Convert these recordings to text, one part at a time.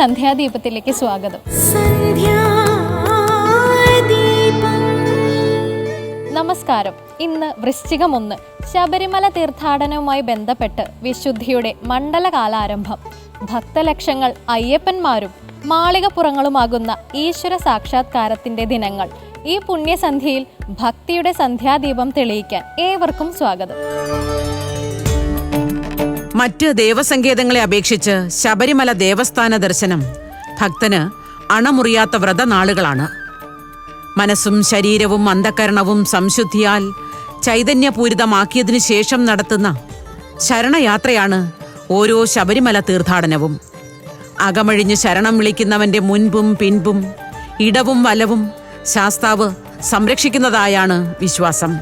സന്ധ്യാദീപത്തിലേക്ക് സ്വാഗതം. നമസ്കാരം. ഇന്ന് വൃശ്ചികം ഒന്ന് ശബരിമല തീർത്ഥാടനവുമായി ബന്ധപ്പെട്ട് വിശുദ്ധിയുടെ മണ്ഡലകാലാരംഭം. ഭക്തലക്ഷങ്ങൾ അയ്യപ്പന്മാരും മാളികപ്പുറങ്ങളുമാകുന്ന ഈശ്വര സാക്ഷാത്കാരത്തിന്റെ ദിനങ്ങൾ. ഈ പുണ്യസന്ധ്യയിൽ ഭക്തിയുടെ സന്ധ്യാദീപം തെളിയിക്കാൻ ഏവർക്കും സ്വാഗതം. മറ്റ് ദേവസങ്കേതങ്ങളെ അപേക്ഷിച്ച് ശബരിമല ദേവസ്ഥാന ദർശനം. ഭക്തന് അണമുറിയാത്ത വ്രതനാളുകളാണ്. മനസ്സും ശരീരവും അന്ധകരണവും സംശുദ്ധിയാൽ ചൈതന്യപൂരിതമാക്കിയതിനു ശേഷം നടത്തുന്ന ശരണയാത്രയാണ് ഓരോ ശബരിമല തീർത്ഥാടനവും. അകമഴിഞ്ഞ് ശരണം വിളിക്കുന്നവന്റെ മുൻപും പിൻപും ഇടവും വലവും ശാസ്താവ് സംരക്ഷിക്കുന്നതായാണ് വിശ്വാസം.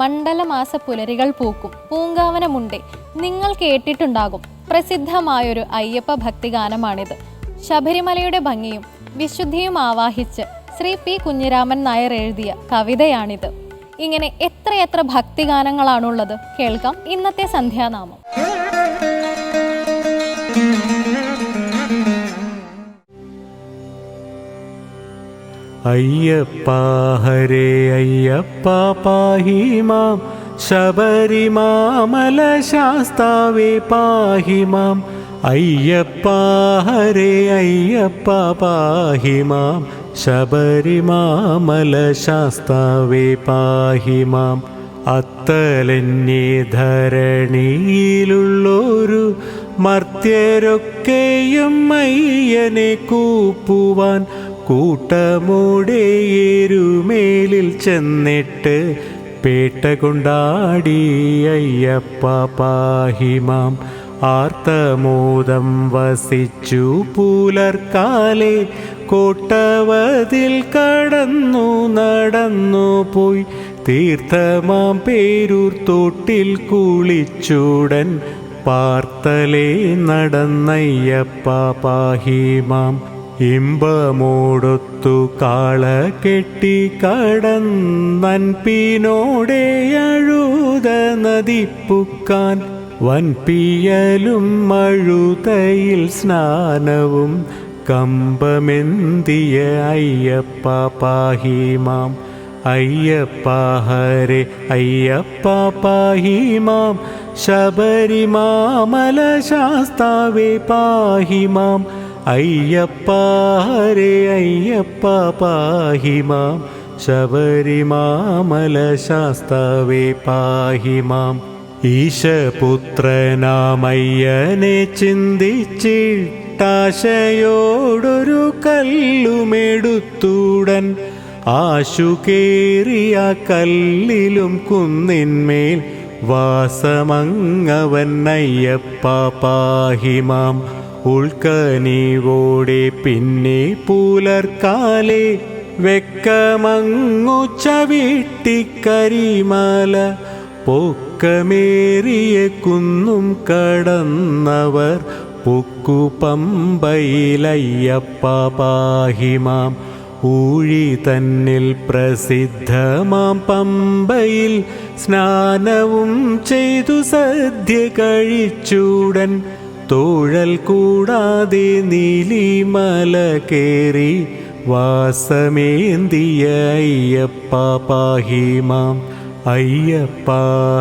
മണ്ഡലമാസ പുലരികൾ പൂക്കും. പൂങ്കാവനമുണ്ടേ നിങ്ങൾ കേട്ടിട്ടുണ്ടാകും. പ്രസിദ്ധമായൊരു അയ്യപ്പ ഭക്തിഗാനമാണിത്. ശബരിമലയുടെ ഭംഗിയും വിശുദ്ധിയും ആവാഹിച്ച് ശ്രീ പി കുഞ്ഞിരാമൻ നായർ എഴുതിയ കവിതയാണിത്. ഇങ്ങനെ എത്രയെത്ര ഭക്തിഗാനങ്ങളാണുള്ളത് കേൾക്കാം. ഇന്നത്തെ സന്ധ്യാനാമം. അയ്യപ്പ ഹരേ അയ്യപ്പ പാഹിമാം ശബരിമാമല ശാസ്താവേ പാഹിമാം അയ്യപ്പ ഹരേ അയ്യപ്പ പാഹിമാം ശബരിമാമല ശാസ്താവേ പാഹിമാം അത്തലന്യേ ധരണിയിലുള്ളൊരു മർത്യരൊക്കെയും അയ്യനെ കൂപ്പുവാൻ കൂട്ടമോടെ ഏരുമേലിൽ ചെന്നിട്ട് പേട്ട കൊണ്ടാടി അയ്യപ്പ പാഹിമാം. ആർത്തമോദം വസിച്ചു പുലർക്കാലെ കൂട്ടവതിൽ കടന്നു നടന്നു പോയി. തീർത്ഥമാം പേരൂർ തോട്ടിൽ കുളിച്ചൂടൻ പാർത്തലേ നടന്നയ്യപ്പ പാഹിമാം. ഇമ്പമോടൊത്തു കാള കെട്ടി കടന്നൻ പീനോടെ അഴുത നദിപ്പുക്കാൻ വൻപിയലും മഴുതയിൽ സ്നാനവും കമ്പമെന്തിയ അയ്യപ്പ പാഹിമാം അയ്യപ്പ ഹരെ അയ്യപ്പ പാഹിമാം ശബരിമാമല ശാസ്താവേ പാഹിമാം അയ്യപ്പ ഹരേ അയ്യപ്പ പാഹിമാം ശബരിമാമല ശാസ്താവേ പാഹിമാം ഈശപുത്രനാമയ്യനെ ചിന്തിച്ചിട്ടാശയോടൊരു കല്ലുമെടുത്തൂടൻ. ആശുകേറിയ കല്ലിലും കുന്നിന്മേൽ വാസമങ്ങവൻ അയ്യപ്പ പാഹിമാം ഉൾക്കനീവോടെ പിന്നെ പുലർക്കാലെ വെക്കമങ്ങു ചവിട്ടിക്കരിമല പൊക്കമേറിയ കുന്നും കടന്നവർ പൊക്കു പമ്പയിലയ്യപ്പ പാഹിമാം ഊഴി തന്നിൽ പ്രസിദ്ധമാം പമ്പയിൽ സ്നാനവും ചെയ്തു സദ്യ കഴിച്ചൂടൻ തോഴൽ കൂടാതെ നീലിമല കേറി വാസമേന്തിയ അയ്യപ്പ പാഹിമാം. അയ്യപ്പ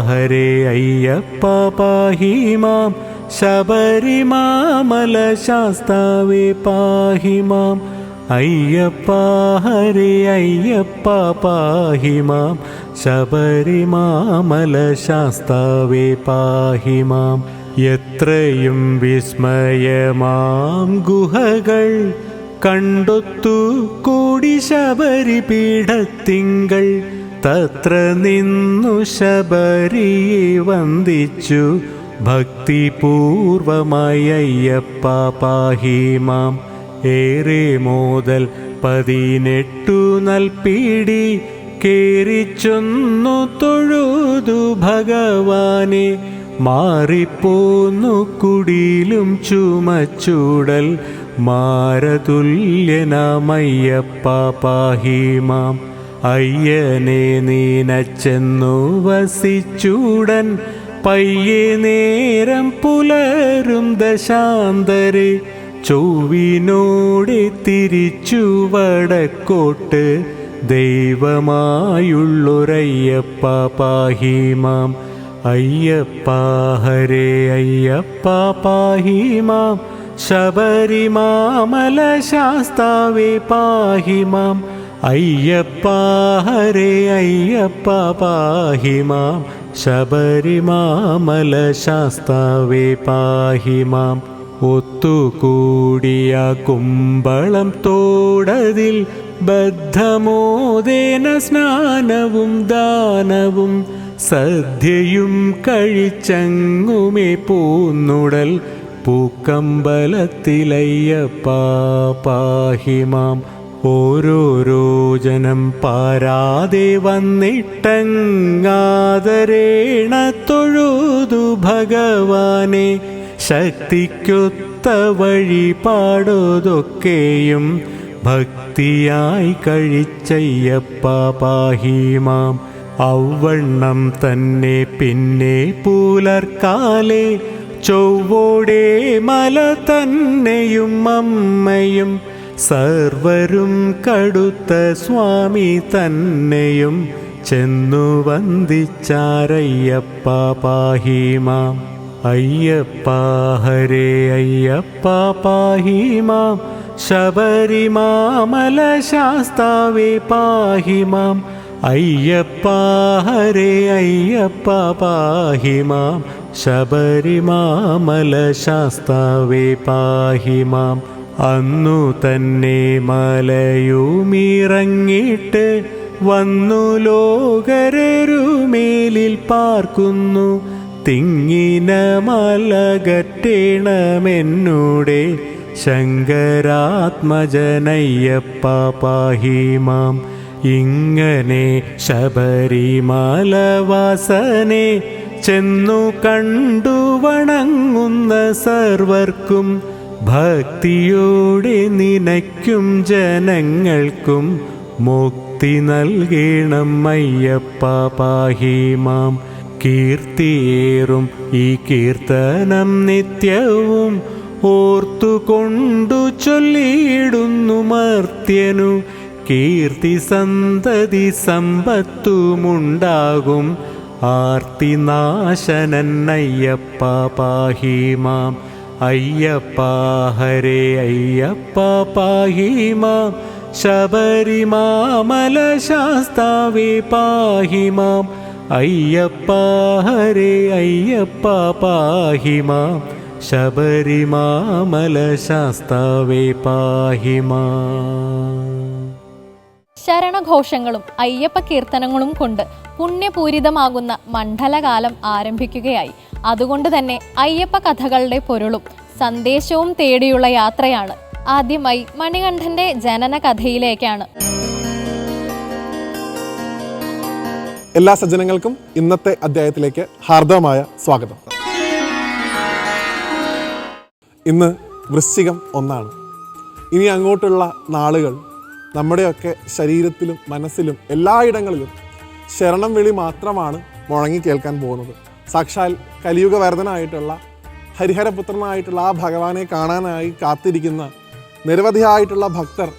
ഹരേ അയ്യപ്പ പാഹിമാം. ശബരിമാമല ശാസ്താവേ പാഹിമാം. അയ്യപ്പ ഹരേ അയ്യപ്പ പാഹിമാം. ശബരിമാമല ശാസ്താവേ പാഹിമാം. എത്രയും വിസ്മയമാം ഗുഹകൾ കണ്ടൊത്തു കൂടി ശബരിപീഠത്തിങ്കൾ തത്ര നിന്നു ശബരിയെ വന്ദിച്ചു. ഭക്തിപൂർവമയ്യപ്പ പാഹിമാം. ഏറെ മോതൽ പതിനെട്ടു നൽപീടി കേറിച്ചൊന്നു തൊഴുതു ഭഗവാനെ. മാറിപ്പോന്നു കുടിയിലും ചുമച്ചൂടൽ മാരതുല്യനാമയ്യപ്പ പാഹിമാം. അയ്യനെ നീനച്ചെന്നു വസിച്ചൂടൻ പയ്യെ നേരം പുലരും ദശാന്തരെ ചൊവ്വിനോടെ തിരിച്ചു വടക്കോട്ട് ദൈവമായുള്ളൊരയ്യപ്പ പാഹിമാം. അയ്യപ്പ ഹരേ അയ്യപ്പ പാഹിമാം ശബരിമാമല ശാസ്താവേ പാഹിമാം അയ്യപ്പ ഹരേ അയ്യപ്പ പാഹിമാം ശബരിമാമല ശാസ്താവേ പാഹിമാം ഒത്തുകൂടിയ കുമ്പളം തോടതിൽ ബദ്ധമോദേന സ്നാനവും ദാനവും സദ്യയും കഴിച്ചങ്ങുമേ പൂന്നുടൽ പൂക്കമ്പലത്തിലയ്യപ്പ പാഹിമാം ഓരോരോ ജനം പാരാതെ വന്നിട്ടങ്ങാതരേണ തൊഴുതു ഭഗവാനെ. ശക്തിക്കൊത്ത വഴിപാടോതൊക്കെയും ഭക്തിയായി കഴിച്ചയ്യപ്പ പാഹിമാം ഔവണ്ണം തന്നെ പിന്നെ പുലർക്കാലെ ചൊവ്വോടെ മല തന്നെയും അമ്മയും സർവരും കടുത്ത സ്വാമി തന്നെയും ചെന്നു വന്ദിച്ചാരയ്യപ്പ പാഹിമാം. അയ്യപ്പ ഹരേ അയ്യപ്പ പാഹിമാം. ശബരിമാമല ശാസ്താവേ പാഹിമാം. അയ്യപ്പ ഹരേ അയ്യപ്പ പാഹിമാം ശബരിമാമല ശാസ്താവേ പാഹിമാം അന്നു തന്നെ മലയുമിറങ്ങിട്ട് വന്നു ലോകരരുമേലിൽ പാർക്കുന്നു. തിങ്ങിന മലകറ്റേണമെന്നൂടെ ശങ്കരാത്മജനയ്യപ്പ പാഹിമാം ഇങ്ങനെ ശബരിമലവാസനെ ചെന്നു കണ്ടു വണങ്ങുന്ന സർവർക്കും ഭക്തിയോടെ നിനയ്ക്കും ജനങ്ങൾക്കും മുക്തി നൽകണം അയ്യപ്പ പാഹിമാം കീർത്തിയേറും ഈ കീർത്തനം നിത്യവും ഓർത്തുകൊണ്ടു ചൊല്ലിയിടുന്നു മർത്യനു കീർത്തി സന്തതി സമ്പത്തുമുണ്ടാകും. ആർത്തിനാശനൻ അയ്യപ്പ പാഹിമാം അയ്യപ്പ ഹരേ അയ്യപ്പ പാഹിമാം ശബരിമാമല ശാസ്താവേ പാഹിമാം അയ്യപ്പ ഹരേ അയ്യപ്പ പാഹിമാം ശബരിമാമല ശാസ്താവേ പാഹിമാം ശരണഘോഷങ്ങളും അയ്യപ്പ കീർത്തനങ്ങളും കൊണ്ട് പുണ്യപൂരിതമാകുന്ന മണ്ഡലകാലം ആരംഭിക്കുകയായി. അതുകൊണ്ട് തന്നെ അയ്യപ്പ കഥകളുടെ പൊരുളും സന്ദേശവും തേടിയുള്ള യാത്രയാണ് ആദ്യമായി മണികണ്ഠന്റെ ജനന കഥയിലേക്കാണ്. എല്ലാ സജ്ജനങ്ങൾക്കും ഇന്നത്തെ അധ്യായത്തിലേക്ക് ഹാർദവമായ സ്വാഗതം. ഇന്ന് വൃശ്ചികം ഒന്നാണ്. ഇനി അങ്ങോട്ടുള്ള നാളുകൾ നമ്മുടെയൊക്കെ ശരീരത്തിലും മനസ്സിലും എല്ലായിടങ്ങളിലും ശരണം വിളി മാത്രമാണ് മുഴങ്ങി കേൾക്കാൻ പോകുന്നത്. സാക്ഷാൽ കലിയുഗ വരദനായിട്ടുള്ള ഹരിഹരപുത്രനായിട്ടുള്ള ആ ഭഗവാനെ കാണാനായി കാത്തിരിക്കുന്ന നിരവധിയായിട്ടുള്ള ഭക്തർ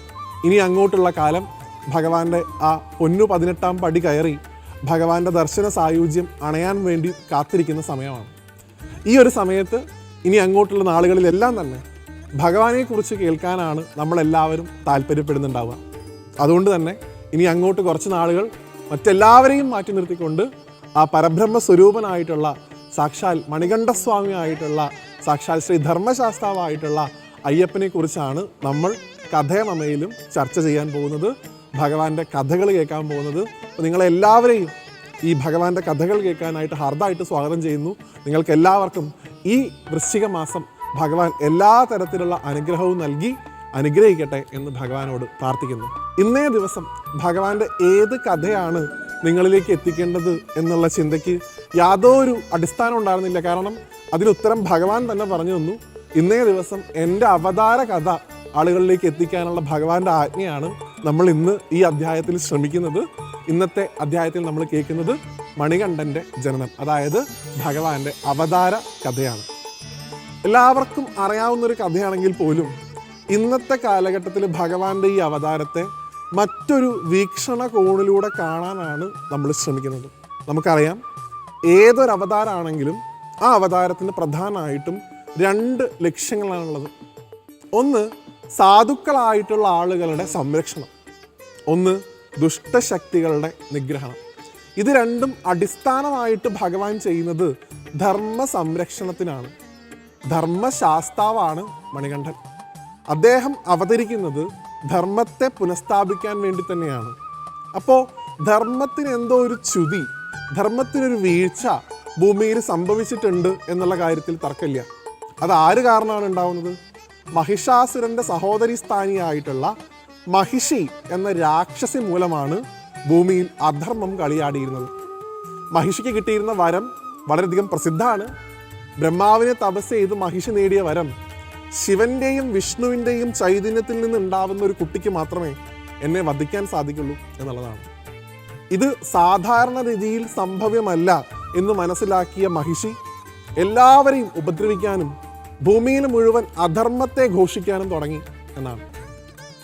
ഇനി അങ്ങോട്ടുള്ള കാലം ഭഗവാന്റെ ആ പൊന്നു പതിനെട്ടാം പടി കയറി ഭഗവാന്റെ ദർശന സായുജ്യം അണയാൻ വേണ്ടി കാത്തിരിക്കുന്ന സമയമാണ്. ഈ ഒരു സമയത്ത് ഇനി അങ്ങോട്ടുള്ള നാളുകളിലെല്ലാം തന്നെ ഭഗവാനെക്കുറിച്ച് കേൾക്കാനാണ് നമ്മളെല്ലാവരും താല്പര്യപ്പെടുന്നുണ്ടാവുക. അതുകൊണ്ട് തന്നെ ഇനി അങ്ങോട്ട് കുറച്ച് നാളുകൾ മറ്റെല്ലാവരെയും മാറ്റി നിർത്തിക്കൊണ്ട് ആ പരബ്രഹ്മ സ്വരൂപനായിട്ടുള്ള സാക്ഷാൽ മണികണ്ഠസ്വാമി ആയിട്ടുള്ള സാക്ഷാൽ ശ്രീ ധർമ്മശാസ്താവായിട്ടുള്ള അയ്യപ്പനെ കുറിച്ചാണ് നമ്മൾ കഥയമമയിലും ചർച്ച ചെയ്യാൻ പോകുന്നത് ഭഗവാന്റെ കഥകൾ കേൾക്കാൻ പോകുന്നത്. അപ്പോൾ നിങ്ങളെല്ലാവരെയും ഈ ഭഗവാന്റെ കഥകൾ കേൾക്കാനായിട്ട് ഹാർദമായിട്ട് സ്വാഗതം ചെയ്യുന്നു. നിങ്ങൾക്ക് എല്ലാവർക്കും ഈ വൃശ്ചിക മാസം ഭഗവാൻ എല്ലാ തരത്തിലുള്ള അനുഗ്രഹവും നൽകി അനുഗ്രഹിക്കട്ടെ എന്ന് ഭഗവാനോട് പ്രാർത്ഥിക്കുന്നു. ഇന്നേ ദിവസം ഭഗവാന്റെ ഏത് കഥയാണ് നിങ്ങളിലേക്ക് എത്തിക്കേണ്ടത് എന്നുള്ള ചിന്തയ്ക്ക് യാതൊരു അടിസ്ഥാനം ഉണ്ടായിരുന്നില്ല. കാരണം അതിനുത്തരം ഭഗവാൻ തന്നെ പറഞ്ഞു തന്നു ഇന്നേ ദിവസം എന്റെ അവതാര കഥ ആളുകളിലേക്ക് എത്തിക്കാനുള്ള ഭഗവാന്റെ ആജ്ഞയാണ് നമ്മൾ ഇന്ന് ഈ അധ്യായത്തിൽ ശ്രമിക്കുന്നത്. ഇന്നത്തെ അധ്യായത്തിൽ നമ്മൾ കേൾക്കുന്നത് മണികണ്ഠന്റെ ജനനം അതായത് ഭഗവാന്റെ അവതാര കഥയാണ്. എല്ലാവർക്കും അറിയാവുന്ന ഒരു കഥയാണെങ്കിൽ പോലും ഇന്നത്തെ കാലഘട്ടത്തിൽ ഭഗവാന്റെ ഈ അവതാരത്തെ മറ്റൊരു വീക്ഷണ കോണിലൂടെ കാണാനാണ് നമ്മൾ ശ്രമിക്കുന്നത്. നമുക്കറിയാം ഏതൊരു അവതാരമാണെങ്കിലും ആ അവതാരത്തിന് പ്രധാനമായിട്ടും രണ്ട് ലക്ഷ്യങ്ങളാണുള്ളത്. ഒന്ന് സാധുക്കളായിട്ടുള്ള ആളുകളുടെ സംരക്ഷണം. ഒന്ന് ദുഷ്ടശക്തികളുടെ നിഗ്രഹണം. ഇത് രണ്ടും അടിസ്ഥാനമായിട്ട് ഭഗവാൻ ചെയ്യുന്നത് ധർമ്മ സംരക്ഷണത്തിനാണ് ധർമ്മശാസ്താവാണ് മണികണ്ഠൻ. അദ്ദേഹം അവതരിക്കുന്നത് ധർമ്മത്തെ പുനഃസ്ഥാപിക്കാൻ വേണ്ടി തന്നെയാണ്. അപ്പോൾ ധർമ്മത്തിന് എന്തോ ഒരു ച്യുതി ധർമ്മത്തിനൊരു വീഴ്ച ഭൂമിയിൽ സംഭവിച്ചിട്ടുണ്ട് എന്നുള്ള കാര്യത്തിൽ തർക്കമില്ല. അത് ആര് കാരണമാണ് ഉണ്ടാവുന്നത്? മഹിഷാസുരന്റെ സഹോദരി സ്ഥാനിയായിട്ടുള്ള മഹിഷി എന്ന രാക്ഷസി മൂലമാണ് ഭൂമിയിൽ അധർമ്മം കളിയാടിയിരുന്നത്. മഹിഷിക്ക് കിട്ടിയിരുന്ന വരം വളരെയധികം പ്രസിദ്ധമാണ്. ബ്രഹ്മാവിനെ തപസ് ചെയ്ത് മഹിഷി നേടിയ വരം ശിവന്റെയും വിഷ്ണുവിന്റെയും ചൈതന്യത്തിൽ നിന്ന് ഉണ്ടാവുന്ന ഒരു കുട്ടിക്ക് മാത്രമേ എന്നെ വധിക്കാൻ സാധിക്കുള്ളൂ എന്നുള്ളതാണ്. ഇത് സാധാരണ രീതിയിൽ സംഭവ്യമല്ല എന്ന് മനസ്സിലാക്കിയ മഹിഷി എല്ലാവരെയും ഉപദ്രവിക്കാനും ഭൂമിയിൽ മുഴുവൻ അധർമ്മത്തെ ഘോഷിക്കാനും തുടങ്ങി എന്നാണ്.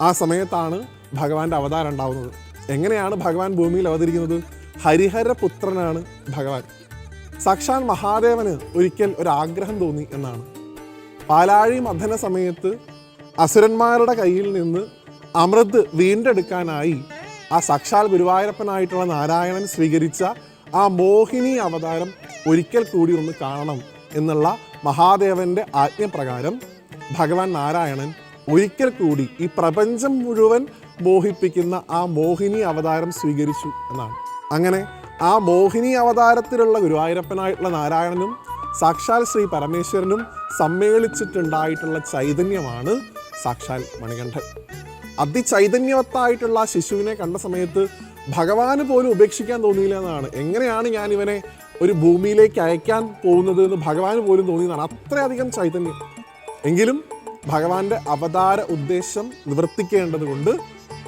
ആ സമയത്താണ് ഭഗവാന്റെ അവതാരം ഉണ്ടാവുന്നത്. എങ്ങനെയാണ് ഭഗവാൻ ഭൂമിയിൽ അവതരിക്കുന്നത്? ഹരിഹരപുത്രനാണ് ഭഗവാൻ. സാക്ഷാൽ മഹാദേവന് ഒരിക്കൽ ഒരാഗ്രഹം തോന്നി എന്നാണ്. പാലാഴി മഥന സമയത്ത് അസുരന്മാരുടെ കയ്യിൽ നിന്ന് അമൃത് വീണ്ടെടുക്കാനായി ആ സാക്ഷാൽ ഗുരുവായൂരപ്പനായിട്ടുള്ള നാരായണൻ സ്വീകരിച്ച ആ മോഹിനി അവതാരം ഒരിക്കൽ കൂടി ഒന്ന് കാണണം എന്നുള്ള മഹാദേവന്റെ ആജ്ഞപ്രകാരം ഭഗവാൻ നാരായണൻ ഒരിക്കൽ കൂടി ഈ പ്രപഞ്ചം മുഴുവൻ മോഹിപ്പിക്കുന്ന ആ മോഹിനി അവതാരം സ്വീകരിച്ചു എന്നാണ്. അങ്ങനെ ആ മോഹിനി അവതാരത്തിലുള്ള ഗുരുവായൂരപ്പനായിട്ടുള്ള നാരായണനും സാക്ഷാൽ ശ്രീ പരമേശ്വരനും സമ്മേളിച്ചിട്ടുണ്ടായിട്ടുള്ള ചൈതന്യമാണ് സാക്ഷാൽ മണികണ്ഠൻ. അതിചൈതന്യവത്തായിട്ടുള്ള ആ ശിശുവിനെ കണ്ട സമയത്ത് ഭഗവാന് പോലും ഉപേക്ഷിക്കാൻ തോന്നിയില്ല എന്നാണ്. എങ്ങനെയാണ് ഞാൻ ഇവനെ ഒരു ഭൂമിയിലേക്ക് അയക്കാൻ പോകുന്നത് എന്ന് ഭഗവാന് പോലും തോന്നിയതാണ്. അത്രയധികം ചൈതന്യം. എങ്കിലും ഭഗവാന്റെ അവതാര ഉദ്ദേശം നിവർത്തിക്കേണ്ടതുകൊണ്ട്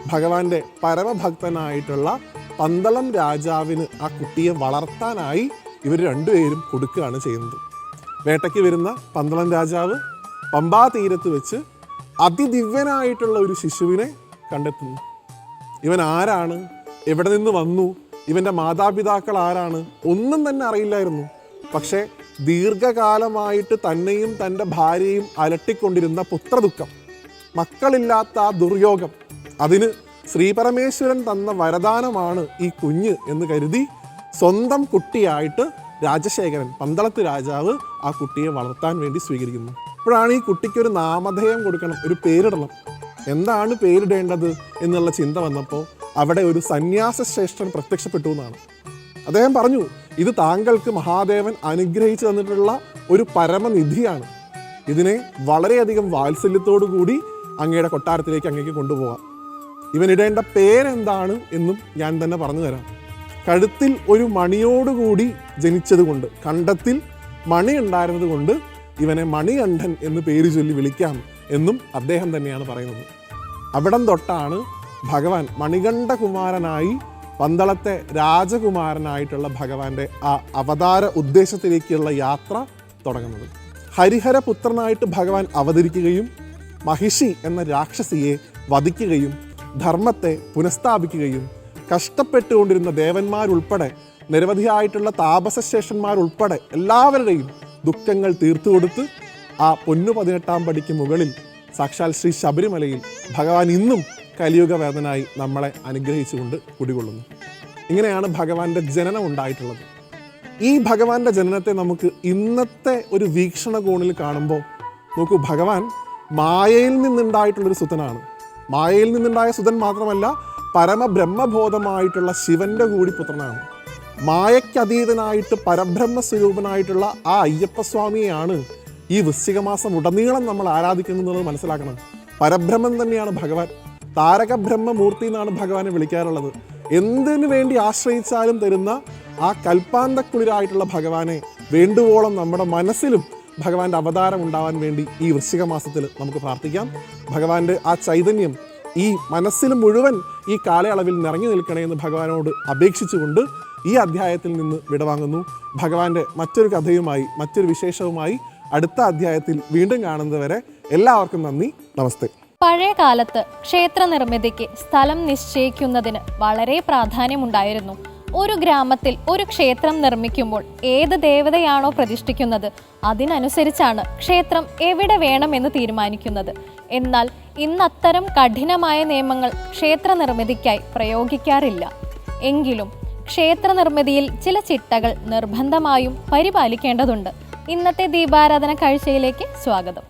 ഭഗവാന്റെ പരമഭക്തനായിട്ടുള്ള പന്തളം രാജാവിന് ആ കുട്ടിയെ വളർത്താനായി ഇവർ രണ്ടുപേരും കൊടുക്കുകയാണ് ചെയ്യുന്നത്. വേട്ടയ്ക്ക് വരുന്ന പന്തളം രാജാവ് പമ്പാ തീരത്ത് വെച്ച് അതിദിവ്യനായിട്ടുള്ള ഒരു ശിശുവിനെ കണ്ടെത്തുന്നു. ഇവൻ ആരാണ്? എവിടെ നിന്ന് വന്നു? ഇവന്റെ മാതാപിതാക്കൾ ആരാണ്? ഒന്നും തന്നെ അറിയില്ലായിരുന്നു. പക്ഷേ ദീർഘകാലമായിട്ട് തന്നെയും തന്റെ ഭാര്യയും അലട്ടിക്കൊണ്ടിരുന്ന പുത്രദുഃഖം മക്കളില്ലാത്ത ആ ദുർയോഗം അതിന് ശ്രീപരമേശ്വരൻ തന്ന വരദാനമാണ് ഈ കുഞ്ഞ് എന്ന് കരുതി സ്വന്തം കുട്ടിയായിട്ട് രാജശേഖരൻ പന്തളത്ത് രാജാവ് ആ കുട്ടിയെ വളർത്താൻ വേണ്ടി സ്വീകരിക്കുന്നു. അപ്പോഴാണ് ഈ കുട്ടിക്ക് ഒരു നാമധേയം കൊടുക്കണം ഒരു പേരിടണം. എന്താണ് പേരിടേണ്ടത് എന്നുള്ള ചിന്ത വന്നപ്പോൾ അവിടെ ഒരു സന്യാസ ശ്രേഷ്ഠൻ പ്രത്യക്ഷപ്പെട്ടു എന്നാണ്. അദ്ദേഹം പറഞ്ഞു ഇത് താങ്കൾക്ക് മഹാദേവൻ അനുഗ്രഹിച്ചു തന്നിട്ടുള്ള ഒരു പരമനിധിയാണ്. ഇതിനെ വളരെയധികം വാത്സല്യത്തോടു കൂടി അങ്ങയുടെ കൊട്ടാരത്തിലേക്ക് അങ്ങേക്ക് കൊണ്ടുപോകാം ഇവനിടേണ്ട പേരെന്താണ് എന്നും ഞാൻ തന്നെ പറഞ്ഞു തരാം. കഴുത്തിൽ ഒരു മണിയോടുകൂടി ജനിച്ചതുകൊണ്ട് കണ്ടത്തിൽ മണി ഉണ്ടായിരുന്നത് കൊണ്ട് ഇവനെ മണികണ്ഠൻ എന്ന് പേര് ചൊല്ലി വിളിക്കാം എന്നും അദ്ദേഹം തന്നെയാണ് പറയുന്നത്. അവിടം തൊട്ടാണ് ഭഗവാൻ മണികണ്ഠകുമാരനായി പന്തളത്തെ രാജകുമാരനായിട്ടുള്ള ഭഗവാന്റെ ആ അവതാര ഉദ്ദേശത്തിലേക്കുള്ള യാത്ര തുടങ്ങുന്നത്. ഹരിഹരപുത്രനായിട്ട് ഭഗവാൻ അവതരിക്കുകയും മഹിഷി എന്ന രാക്ഷസിയെ വധിക്കുകയും ധർമ്മത്തെ പുനഃസ്ഥാപിക്കുകയും കഷ്ടപ്പെട്ടുകൊണ്ടിരുന്ന ദേവന്മാരുൾപ്പെടെ നിരവധിയായിട്ടുള്ള താപസശേഷന്മാരുൾപ്പെടെ എല്ലാവരുടെയും ദുഃഖങ്ങൾ തീർത്തു കൊടുത്ത് ആ പൊന്നു പതിനെട്ടാം പടിക്ക് മുകളിൽ സാക്ഷാൽ ശ്രീ ശബരിമലയിൽ ഭഗവാൻ ഇന്നും കലിയുഗ വേദനായി നമ്മളെ അനുഗ്രഹിച്ചുകൊണ്ട് കുടികൊള്ളുന്നു. ഇങ്ങനെയാണ് ഭഗവാന്റെ ജനനം ഉണ്ടായിട്ടുള്ളത്. ഈ ഭഗവാന്റെ ജനനത്തെ നമുക്ക് ഇന്നത്തെ ഒരു വീക്ഷണകോണിൽ കാണുമ്പോൾ നോക്കൂ ഭഗവാൻ മായയിൽ നിന്നുണ്ടായിട്ടുള്ളൊരു സുതനാണ്. മായയിൽ നിന്നുണ്ടായ സുതൻ മാത്രമല്ല പരമബ്രഹ്മബോധമായിട്ടുള്ള ശിവന്റെ കൂടി പുത്രനാണ് മായയ്ക്കതീതനായിട്ട് പരബ്രഹ്മ സ്വരൂപനായിട്ടുള്ള ആ അയ്യപ്പസ്വാമിയെയാണ് ഈ വൃശ്ചികമാസം ഉടനീളം നമ്മൾ ആരാധിക്കുന്നത് മനസ്സിലാക്കണം. പരബ്രഹ്മം തന്നെയാണ് ഭഗവാൻ. താരകബ്രഹ്മമൂർത്തി എന്നാണ് ഭഗവാനെ വിളിക്കാറുള്ളത്. എന്തിനു വേണ്ടി ആശ്രയിച്ചാലും തരുന്ന ആ കൽപ്പാന്തക്കുളിരായിട്ടുള്ള ഭഗവാനെ വേണ്ടുവോളം നമ്മുടെ മനസ്സിലും ഭഗവാന്റെ അവതാരം ഉണ്ടാവാൻ വേണ്ടി ഈ വൃശ്ചിക മാസത്തിൽ നമുക്ക് പ്രാർത്ഥിക്കാം. ഭഗവാന്റെ ആ ചൈതന്യം ഈ മനസ്സിൽ മുഴുവൻ ഈ കാലയളവിൽ നിറഞ്ഞു നിൽക്കണേ എന്ന് ഭഗവാനോട് അപേക്ഷിച്ചുകൊണ്ട് ഈ അധ്യായത്തിൽ നിന്ന് വിടവാങ്ങുന്നു. ഭഗവാന്റെ മറ്റൊരു കഥയുമായി മറ്റൊരു വിശേഷവുമായി അടുത്ത അധ്യായത്തിൽ വീണ്ടും കാണുന്നതുവരെ എല്ലാവർക്കും നന്ദി. നമസ്തേ. പഴയ കാലത്ത് ക്ഷേത്ര നിർമ്മിതിക്ക് സ്ഥലം നിശ്ചയിക്കുന്നതിന് വളരെ പ്രാധാന്യമുണ്ടായിരുന്നു. ഒരു ഗ്രാമത്തിൽ ഒരു ക്ഷേത്രം നിർമ്മിക്കുമ്പോൾ ഏത് ദേവതയാണോ പ്രതിഷ്ഠിക്കുന്നത്? അതിനനുസരിച്ചാണ് ക്ഷേത്രം എവിടെ വേണമെന്ന് തീരുമാനിക്കുന്നത്. എന്നാൽ ഇന്നത്തരം കഠിനമായ നിയമങ്ങൾ ക്ഷേത്ര നിർമ്മിതിക്കായി പ്രയോഗിക്കാറില്ല. എങ്കിലും ക്ഷേത്ര നിർമ്മിതിയിൽ ചില ചിട്ടകൾ നിർബന്ധമായും പരിപാലിക്കേണ്ടതുണ്ട്. ഇന്നത്തെ ദീപാരാധന കാഴ്ചയിലേക്ക് സ്വാഗതം.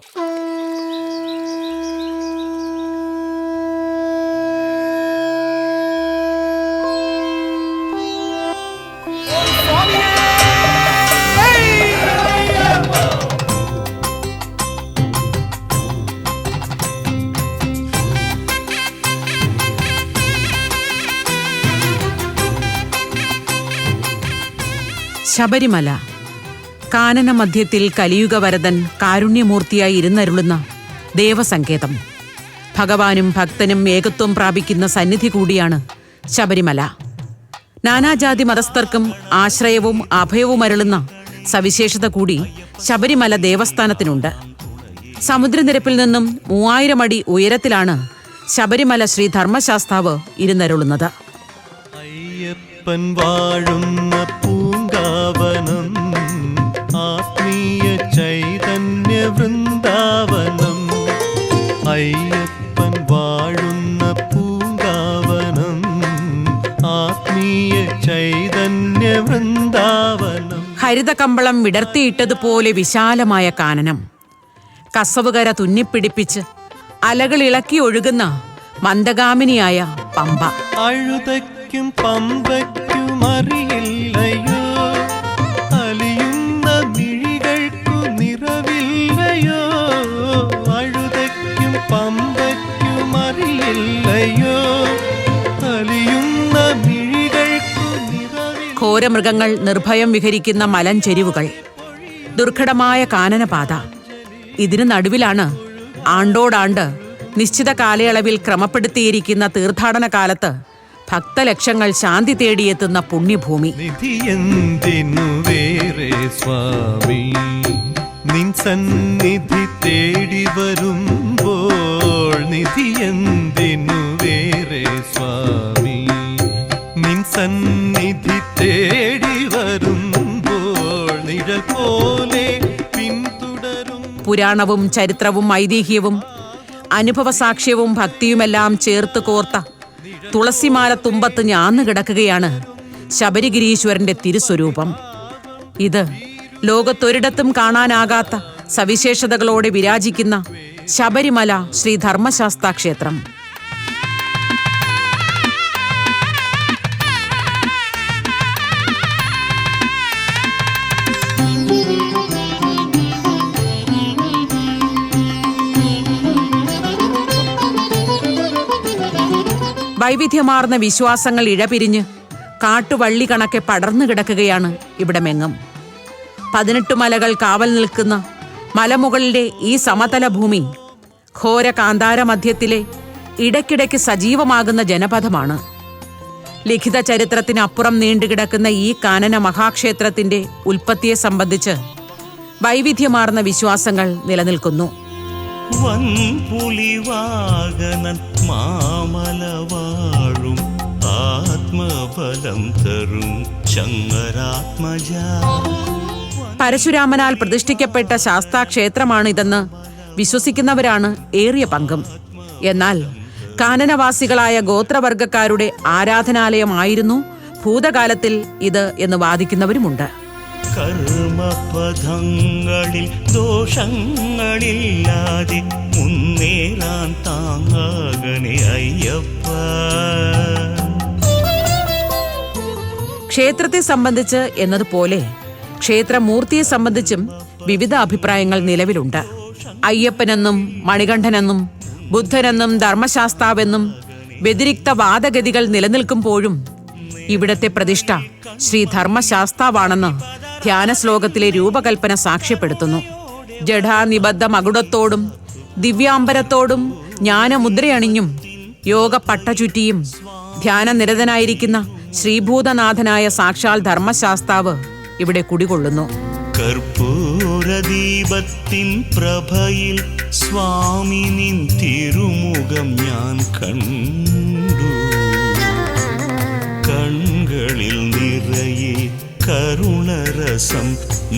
ശബരിമല. കാനന മധ്യത്തിൽ കലിയുഗ വരദൻ കാരുണ്യമൂർത്തിയായി ഇരുന്നരുളുന്ന ദേവസങ്കേതം. ഭഗവാനും ഭക്തനും ഏകത്വം പ്രാപിക്കുന്ന സന്നിധി കൂടിയാണ് ശബരിമല. നാനാജാതി മതസ്ഥർക്കും ആശ്രയവും അഭയവും അരുളുന്ന സവിശേഷത കൂടി ശബരിമല ദേവസ്ഥാനത്തിനുണ്ട്. സമുദ്രനിരപ്പിൽ നിന്നും മൂവായിരം അടി ഉയരത്തിലാണ് ശബരിമല ശ്രീ ധർമ്മശാസ്താവ് ഇരുന്നരുളുന്നത്. അയ്യപ്പൻ പൂങ്കാവനം ആത്മീയ ചൈതന്യ വൃന്ദാവനം അയ്യപ്പൻ വാഴുന്ന പൂങ്കാവനം ആത്മീയ ചൈതന്യ വൃന്ദാവനം. ഹരിതകമ്പളം വിടർത്തിയിട്ടതുപോലെ വിശാലമായ കാനനം. കസവുകര തുന്നിപ്പിടിപ്പിച്ച് അലകൾ ഇളക്കി ഒഴുകുന്ന മന്ദഗാമിനിയായ പമ്പ. അഴുതയ്ക്കും പമ്പയ്ക്കും അറിയില്ലയോ? നിറവില്ല ഘോരമൃഗങ്ങൾ നിർഭയം വിഹരിക്കുന്ന മലഞ്ചെരിവുകൾ ദുർഘടമായ കാനനപാത ഇതിനു നടുവിലാണ് ആണ്ടോടാണ്ട് നിശ്ചിത കാലയളവിൽ ക്രമപ്പെടുത്തിയിരിക്കുന്ന തീർത്ഥാടന കാലത്ത് ഭക്തലക്ഷങ്ങൾ ശാന്തി തേടിയെത്തുന്ന പുണ്യഭൂമി. നിൻ സന്നിധി തേടി വരുമ്പോൾ സ്വാമി? നിൻ സന്നിധി നിഴൽ പോലെ പിന്തുടരും. പുരാണവും ചരിത്രവും ഐതിഹ്യവും അനുഭവസാക്ഷ്യവും ഭക്തിയുമെല്ലാം ചേർത്ത് കോർത്ത തുളസിമാല തുമ്പത്ത് ഞാന്ന് കിടക്കുകയാണ് ശബരിഗിരീശ്വരന്റെ തിരുസ്വരൂപം. ഇത് ലോകത്തൊരിടത്തും കാണാനാകാത്ത സവിശേഷതകളോടെ വിരാജിക്കുന്ന ശബരിമല ശ്രീ ധർമ്മശാസ്താ ക്ഷേത്രം വൈവിധ്യമാർന്ന വിശ്വാസങ്ങൾ ഇഴപിരിഞ്ഞ് കാട്ടുവള്ളി കണക്കെ പടർന്നു കിടക്കുകയാണ് ഇവിടെ മെങ്ങും പതിനെട്ട് മലകൾ കാവൽ നിൽക്കുന്ന മലമുകളിലെ ഈ സമതല ഭൂമി ഘോര കാന്താര മധ്യത്തിലെ ഇടയ്ക്കിടയ്ക്ക് സജീവമാകുന്ന ജനപഥമാണ്. ലിഖിത ചരിത്രത്തിനപ്പുറം നീണ്ടുകിടക്കുന്ന ഈ കാനന മഹാക്ഷേത്രത്തിന്റെ ഉൽപ്പത്തിയെ സംബന്ധിച്ച് വൈവിധ്യമാർന്ന വിശ്വാസങ്ങൾ നിലനിൽക്കുന്നു. വൻപുലിവാകനൻ മാമല വാഴും തരും ശങ്കരാത്മജ. പരശുരാമനാൽ പ്രതിഷ്ഠിക്കപ്പെട്ട ശാസ്താ ക്ഷേത്രമാണിതെന്ന് വിശ്വസിക്കുന്നവരാണ് ഏറിയ പങ്കും. എന്നാൽ കാനനവാസികളായ ഗോത്രവർഗക്കാരുടെ ആരാധനാലയമായിരുന്നു ഭൂതകാലത്തിൽ ഇത് എന്ന് വാദിക്കുന്നവരുമുണ്ട്. കർമ്മപഥങ്ങളിൽ ദോഷങ്ങളില്ലാതെ മുന്നേറാൻ താങ്ങാകണേ അയ്യപ്പ. ക്ഷേത്രത്തെ സംബന്ധിച്ച് എന്നതുപോലെ ക്ഷേത്രമൂർത്തിയെ സംബന്ധിച്ചും വിവിധ അഭിപ്രായങ്ങൾ നിലവിലുണ്ട്. അയ്യപ്പനെന്നും മണികണ്ഠനെന്നും ബുദ്ധനെന്നും ധർമ്മശാസ്താവെന്നും വ്യതിരിക്ത വാദഗതികൾ നിലനിൽക്കുമ്പോഴും ഇവിടത്തെ പ്രതിഷ്ഠ ശ്രീ ധർമ്മശാസ്താവാണെന്ന് ധ്യാന ശ്ലോകത്തിലെ രൂപകൽപ്പന സാക്ഷ്യപ്പെടുത്തുന്നു. ജഡാനിബദ്ധ മകുടത്തോടും ദിവ്യാംബരത്തോടും ജ്ഞാനമുദ്രയണിഞ്ഞും യോഗ പട്ടചുറ്റിയും ധ്യാനനിരതനായിരിക്കുന്ന ശ്രീഭൂതനാഥനായ സാക്ഷാൽ ധർമ്മശാസ്താവ് ഇവിടെ കുടികൊള്ളുന്നു. കർപ്പൂരദീപത്തിൻ പ്രഭയിൽ സ്വാമിനിൻ തിരുമുഖം ഞാൻ കണ്ടു. കണ്ണുകളിൽ നിറയെ കരുണരസം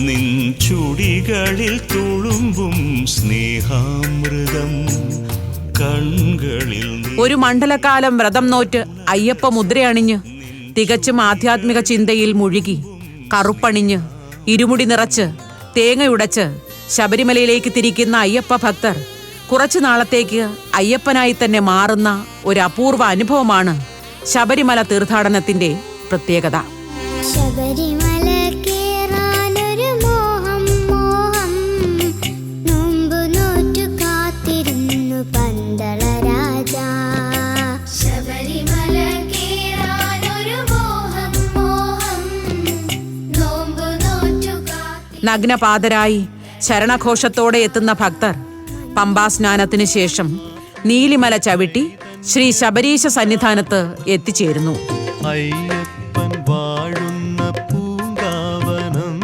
നിൻ ചുടികളിൽ തുളുമ്പും സ്നേഹാമൃതം. കൺകളിൽ ഒരു മണ്ഡലകാലം വ്രതം നോറ്റ് അയ്യപ്പ മുദ്രയണിഞ്ഞ് തികച്ചും ആധ്യാത്മിക ചിന്തയിൽ മുഴുകി കറുപ്പണിഞ്ഞ് ഇരുമുടി നിറച്ച് തേങ്ങയുടച്ച് ശബരിമലയിലേക്ക് തിരിക്കുന്ന അയ്യപ്പ ഭക്തർ കുറച്ചു നാളത്തേക്ക് അയ്യപ്പനായി തന്നെ മാറുന്ന ഒരു അപൂർവ അനുഭവമാണ് ശബരിമല തീർത്ഥാടനത്തിന്റെ പ്രത്യേകത. ശബരിമല നഗ്നപാതരായി ശരണഘോഷത്തോടെ എത്തുന്ന ഭക്തർ. പമ്പാസ്നാനത്തിനു ശേഷം നീലിമല ചവിട്ടി ശ്രീ ശബരീശ സന്നിധാനത്ത് എത്തിച്ചേരുന്നു. അയ്യപ്പൻ വാഴുന്ന പൂങ്കാവനം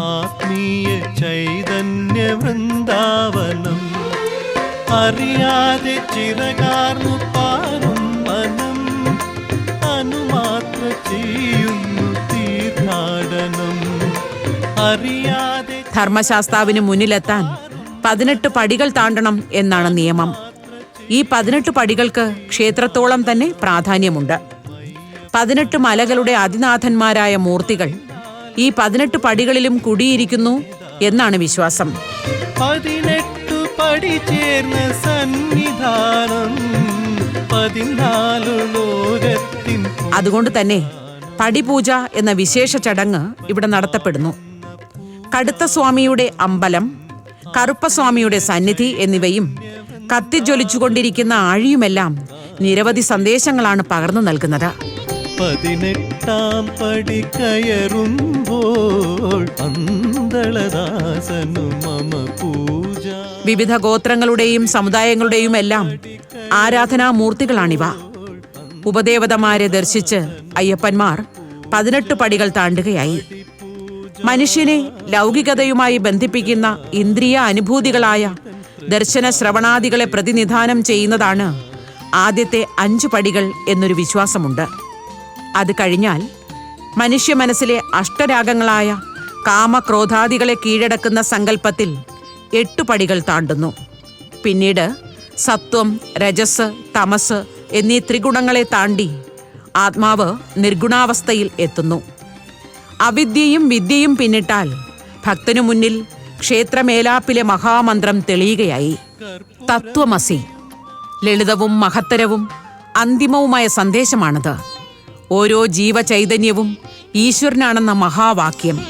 ആത്മീയ ചൈതന്യ വൃന്ദാവനം. അറിയാതെ ചിറകാർന്നു ധർമ്മശാസ്താവിന് മുന്നിലെത്താൻ പതിനെട്ട് പടികൾ താണ്ടണം എന്നാണ് നിയമം. ഈ പതിനെട്ട് പടികൾക്ക് ക്ഷേത്രത്തോളം തന്നെ പ്രാധാന്യമുണ്ട്. പതിനെട്ട് മലകളുടെ അതിനാഥന്മാരായ മൂർത്തികൾ ഈ പതിനെട്ട് പടികളിലും കുടിയിരിക്കുന്നു എന്നാണ് വിശ്വാസം. പതിനെട്ടു പടി ചേർന്ന സന്നിധാനം പതിനാലു ലോകത്തിൻ അതുകൊണ്ട് തന്നെ പടിപൂജ എന്ന വിശേഷ ചടങ്ങ് ഇവിടെ നടത്തപ്പെടുന്നു. കടുത്ത സ്വാമിയുടെ അമ്പലം കറുപ്പസ്വാമിയുടെ സന്നിധി എന്നിവയും കത്തിജ്വലിച്ചുകൊണ്ടിരിക്കുന്ന ആഴിയുമെല്ലാം നിരവധി സന്ദേശങ്ങളാണ് പകർന്നു നൽകുന്നത്. പതിനെട്ടാം പടി കയറുമ്പോൾ മമ പൂജ. വിവിധ ഗോത്രങ്ങളുടെയും സമുദായങ്ങളുടെയും എല്ലാം ആരാധനാമൂർത്തികളാണിവ. ഉപദേവതമാരെ ദർശിച്ച് അയ്യപ്പന്മാർ പതിനെട്ട് പടികൾ താണ്ടുകയായി. മനുഷ്യനെ ലൗകികതയുമായി ബന്ധിപ്പിക്കുന്ന ഇന്ദ്രിയ അനുഭൂതികളായ ദർശന ശ്രവണാദികളെ പ്രതിനിധാനം ചെയ്യുന്നതാണ് ആദ്യത്തെ അഞ്ച് പടികൾ എന്നൊരു വിശ്വാസമുണ്ട്. അത് കഴിഞ്ഞാൽ മനുഷ്യ മനസ്സിലെ അഷ്ടരാഗങ്ങളായ കാമക്രോധാദികളെ കീഴടക്കുന്ന സങ്കല്പത്തിൽ എട്ട് പടികൾ താണ്ടുന്നു. പിന്നീട് സത്വം രജസ് തമസ് എന്നീ ത്രിഗുണങ്ങളെ താണ്ടി ആത്മാവ് നിർഗുണാവസ്ഥയിൽ എത്തുന്നു. അവിദ്യയും വിദ്യയും പിന്നിട്ടാൽ ഭക്തനു മുന്നിൽ ക്ഷേത്രമേലാപ്പിലെ മഹാമന്ത്രം തെളിയുകയായി. തത്വമസി ലളിതവും മഹത്തരവും അന്തിമവുമായ സന്ദേശമാണത്. ഓരോ ജീവചൈതന്യവും ഈശ്വരനാണെന്ന മഹാവാക്യം.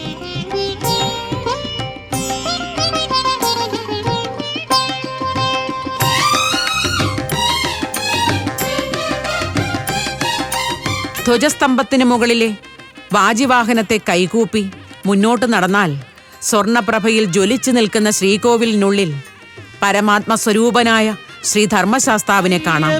ധ്വജസ്തംഭത്തിന് മുകളിലെ വാജിവാഹനത്തെ കൈകൂപ്പി മുന്നോട്ട് നടന്നാൽ സ്വർണപ്രഭയിൽ ജ്വലിച്ചു നിൽക്കുന്ന ശ്രീകോവിലിനുള്ളിൽ പരമാത്മ സ്വരൂപനായ ശ്രീ ധർമ്മശാസ്താവിനെ കാണാം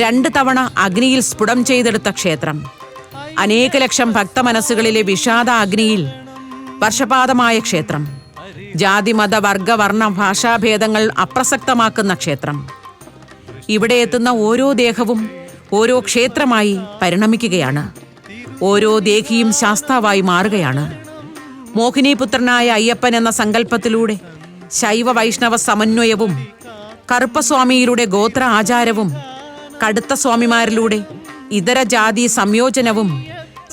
രണ്ട് തവണ അഗ്നിയിൽ സ്ഫുടം ചെയ്തെടുത്ത ക്ഷേത്രം. അനേക ലക്ഷം ഭക്തമനസ്സുകളിലെ വിഷാദ അഗ്നിയിൽ വർഷപാതമായ ക്ഷേത്രം. ജാതി മത വർഗ വർണ ഭാഷാഭേദങ്ങൾ അപ്രസക്തമാക്കുന്ന ക്ഷേത്രം. ഇവിടെ എത്തുന്ന ഓരോ ദേഹവും ഓരോ ക്ഷേത്രമായി പരിണമിക്കുകയാണ്. ഓരോ ദേഹിയും ശാസ്താവായി മാറുകയാണ്. മോഹിനിപുത്രനായ അയ്യപ്പൻ എന്ന സങ്കല്പത്തിലൂടെ ശൈവ വൈഷ്ണവ സമന്വയവും കറുപ്പസ്വാമിയിലൂടെ ഗോത്ര ആചാരവും കടുത്ത സ്വാമിമാരിലൂടെ ഇതര ജാതി സംയോജനവും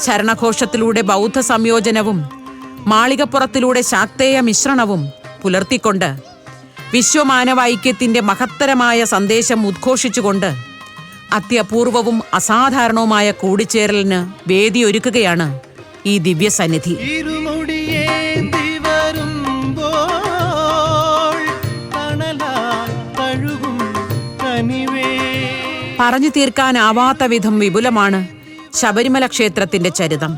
ശരണഘോഷത്തിലൂടെ ബൗദ്ധ സംയോജനവും മാളികപ്പുറത്തിലൂടെ ശാക്തേയ മിശ്രണവും പുലർത്തിക്കൊണ്ട് വിശ്വമാനവ ഐക്യത്തിന്റെ മഹത്തരമായ സന്ദേശം ഉദ്ഘോഷിച്ചുകൊണ്ട് അത്യപൂർവവും അസാധാരണവുമായ കൂടിച്ചേരലിന് വേദിയൊരുക്കുകയാണ് ഈ ദിവ്യസന്നിധി. പറഞ്ഞു തീർക്കാനാവാത്ത വിധം വിപുലമാണ് ശബരിമല ക്ഷേത്രത്തിന്റെ ചരിതം.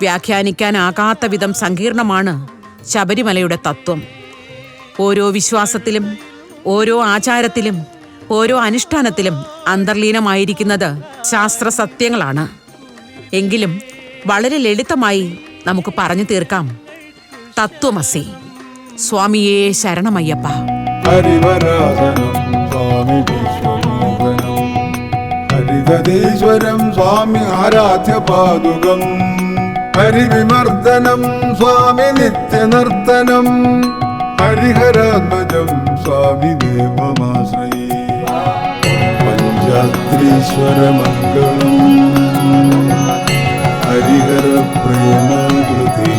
വ്യാഖ്യാനിക്കാനാകാത്ത വിധം സങ്കീർണമാണ് ശബരിമലയുടെ തത്വം. ഓരോ വിശ്വാസത്തിലും ഓരോ ആചാരത്തിലും ഓരോ അനുഷ്ഠാനത്തിലും അന്തർലീനമായിരിക്കുന്നത് ശാസ്ത്ര സത്യങ്ങളാണ് എങ്കിലും വളരെ ലളിതമായി നമുക്ക് പറഞ്ഞു തീർക്കാം. തത്വമസി സ്വാമിയെ ശരണമയ്യപ്പ. ഹരിവരാസനം സ്വാമി സ്വാമി ആരാധ്യ പാതുകം ഹരിവിമർദ്ദനം സ്വാമി നിത്യനർത്തനം. ഹരിഹരാത്മജം സ്വാമി ദേവമാശ്രയേ. പഞ്ചാത്രീശ്വരമംഗളം. ഹരിഹര പ്രേമാകൃതി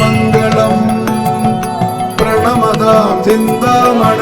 മംഗളം പിഞ്ചാലങ്കൃതമംഗളം ചിന്താമണൈ